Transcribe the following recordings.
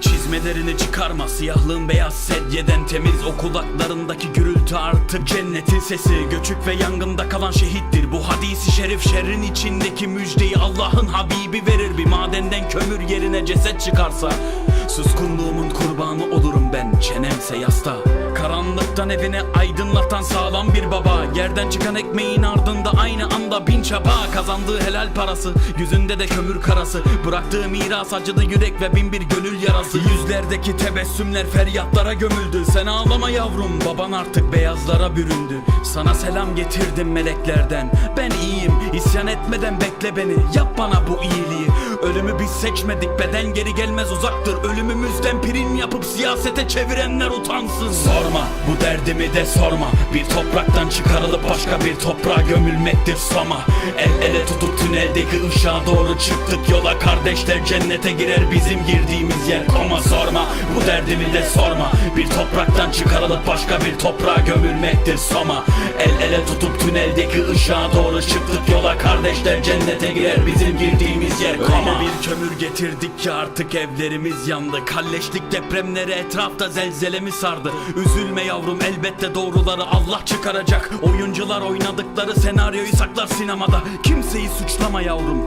Çizmelerini çıkarma siyahlığın beyaz sedyeden temiz. O kulaklarındaki gürültü artık cennetin sesi. Göçük ve yangında kalan şehittir Bu hadisi şerif. Şerrin içindeki müjdeyi Allah'ın Habibi verir. Bir madenden kömür yerine ceset çıkarsa Suskunluğumun kurbanı olurum ben Çenemse yasta Karanlıktan evini aydınlatan sağlam bir baba. Yerden çıkan ekmeğin ardında aynı anda bin çaba Kazandığı helal parası. Yüzünde de kömür karası. Bıraktığı miras acıdı yürek ve bin bir gönül yarası. Yüzlerdeki tebessümler feryatlara gömüldü. Sen ağlama yavrum baban artık beyazlara büründü. Sana selam getirdim meleklerden. Ben iyiyim isyan etmeden bekle beni. Yap bana bu iyiliği. Ölümü biz seçmedik beden geri gelmez uzaktır. Ölümümüzden prim yapıp siyasete çevirenler utansın. Sorma bu derdimi de sorma. Bir topraktan çıkarılıp başka bir toprağa gömülmektir soma El ele tutup tüneldeki ışığa doğru çıktık. Yola Kardeşler cennete girer bizim girdiğimiz yer. Koma sorma bu derdimi de sorma. Bir topraktan çıkarılıp başka bir toprağa gömülmektir soma. El ele tutup tüneldeki ışığa doğru çıktık. Yola Kardeşler cennete girer bizim girdiğimiz yer. Koma bir kömür getirdik ki artık evlerimiz yandı. Kalleşlik depremleri etrafta zelzelemi sardı. Üzülme yavrum elbette doğruları Allah çıkaracak. Oyuncular oynadıkları senaryoyu saklar sinemada Kimseyi suçlama yavrum.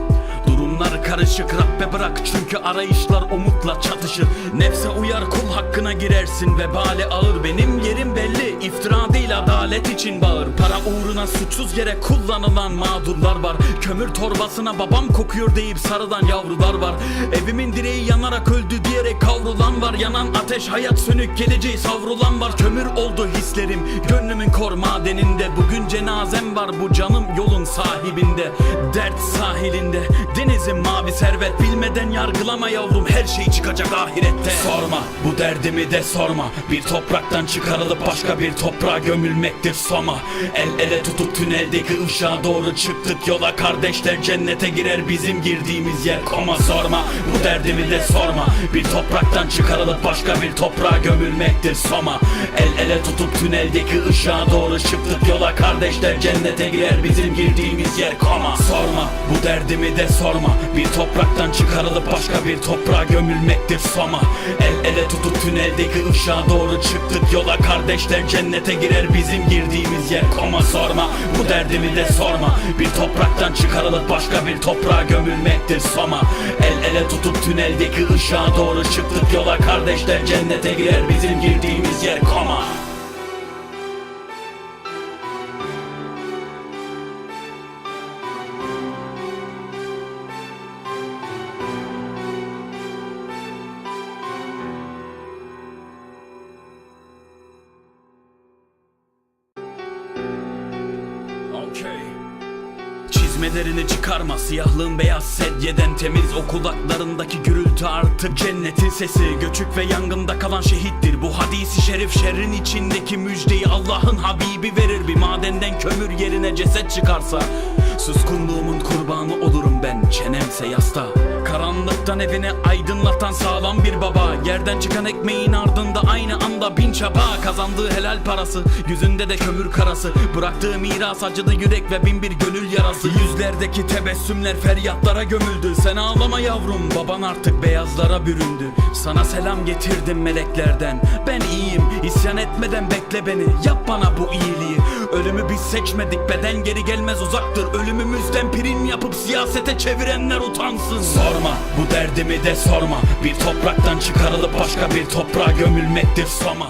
Durumlar karışık Rabbe bırak çünkü arayışlar umutla çatışır. Nefse uyar kul hakkına girersin vebali ağır. Benim yerim belli iftira değil adalet için bağır. Para uğruna suçsuz yere kullanılan mağdurlar var. Kömür torbasına babam kokuyor deyip sarılan yavrular var. Evimin direği yanarak öldü diyerek kavrulan var. Yanan ateş hayat sönük geleceği savrulan var. Kömür oldu hislerim gönlümün kor madeninde. Bugün cenazem var bu canım yolun sahibinde. Dert sahilinde denizin mavi servet. Bilmeden yargılama yavrum her şey çıkacak ahirette. Sorma bu derdimi de sorma. Bir topraktan çıkarılıp başka bir toprağa gömülmektir soma El ele tutup tüneldeki ışığa doğru çıktık yola Kardeşler cennete girer bizim girdiğimiz yer. Koma sorma bu derdimi de sorma. Bir topraktan çıkarılıp başka bir toprağa gömülmektir soma. El ele tutup tüneldeki ışığa doğru çıktık yola Kardeşler cennete girer bizim girdiğimiz yer. Koma sorma bu derdimi de sorma. Bir topraktan çıkarılıp başka bir toprağa gömülmektir soma. El ele tutup tüneldeki ışığa doğru çıktık yola Kardeşler cennete girer bizim girdiğimiz yer Koma sorma. Bu derdimi de sorma. Bir topraktan çıkarılıp başka bir toprağa gömülmektir soma. El ele tutup tüneldeki ışığa doğru çıktık yola. Kardeşler cennete girer. Bizim girdiğimiz yer Koma Çizmelerini çıkarma siyahlığın beyaz sedyeden temiz. O kulaklarındaki gürültü artık cennetin sesi. Göçük ve yangında kalan şehittir Bu hadisi şerif. Şerrin içindeki müjdeyi Allah'ın Habibi verir. Bir madenden kömür yerine ceset çıkarsa Suskunluğumun kurbanı olurum ben. Çenemse yasta Karanlıktan evini aydınlatan sağlam bir baba. Yerden çıkan ekmeğin ardında aynı anda bin çaba Kazandığı helal parası yüzünde de kömür karası. Bıraktığı miras acıdı yürek ve bin bir gönül yarası. Yüzlerdeki tebessümler feryatlara gömüldü. Sen ağlama yavrum baban artık beyazlara büründü. Sana selam getirdim meleklerden. Ben iyiyim isyan etmeden bekle beni. Yap bana bu iyiliği Ölümü biz seçmedik beden geri gelmez uzaktır. Ölümümüzden prim yapıp siyasete çevirenler utansın. Sorma bu derdimi de sorma. Bir topraktan çıkarılıp başka bir toprağa gömülmektir soma